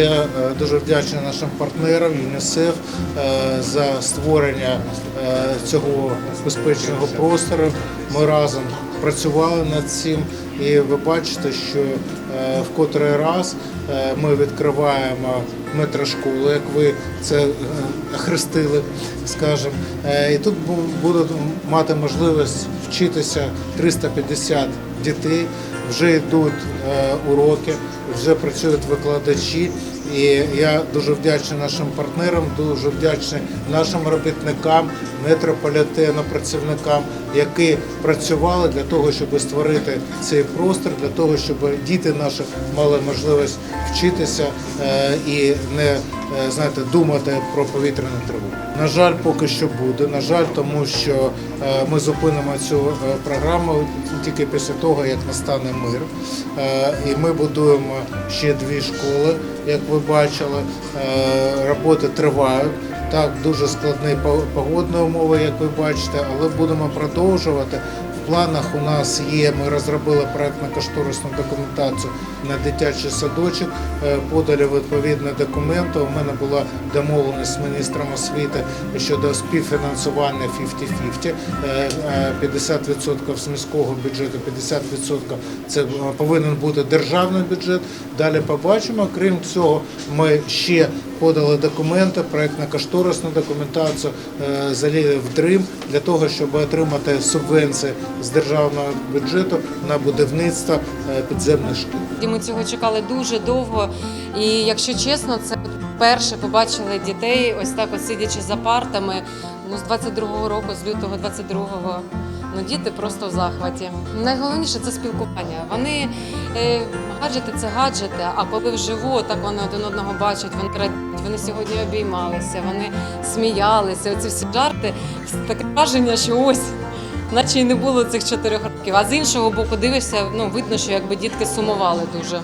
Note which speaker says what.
Speaker 1: Я е, дуже вдячний нашим партнерам ЮНІСЕФ е, за створення е, цього безпечного простору. Ми разом працювали над цим, і ви бачите, що е, в котрий раз е, ми відкриваємо метрошколу, як ви це е, хрестили, скажімо. І тут бу- будуть мати можливість вчитися 350 дітей. Вже йдуть уроки, вже працюють викладачі. І я дуже вдячний нашим партнерам, дуже вдячний нашим робітникам, метрополітену, працівникам, які працювали для того, щоб створити цей простір, для того, щоб діти наші мали можливість вчитися е, і не е, знаєте, думати про повітряну тривогу. На жаль, поки що буде. На жаль, тому що е, ми зупинимо цю програму тільки після того, як настане мир. І ми будуємо ще дві школи, як ви бачили. Е, Роботи тривають. Так, дуже складні погодні умови, як ви бачите, але будемо продовжувати. Планах у нас є, ми розробили проектно-кошторисну документацію на дитячий садочок, е, подали відповідні документи. У мене була домовленість з міністром освіти щодо співфінансування 50-50. Е, е, 50% з міського бюджету, 50% це е, повинен бути державний бюджет. Далі побачимо. Крім цього, ми ще подали документи, проектно-кошторисну документацію е, в Дрим для того, щоб отримати субвенції з державного бюджету на будівництво е, підземних шкіл.
Speaker 2: Ми цього чекали дуже довго. І якщо чесно, це вперше побачили дітей, ось так, от сидячи за партами. Ну, з 22-го року, з лютого 22-го. Ну, діти просто в захваті. Найголовніше це спілкування. Вони е, гаджети це гаджети, а коли вживу, так вони один одного бачать, вони радіють, вони сьогодні обіймалися, вони сміялися. Оці всі жарти, таке враження, що ось наче й не було цих чотирьох років. А з іншого боку, дивишся, ну видно, що якби дітки сумували дуже.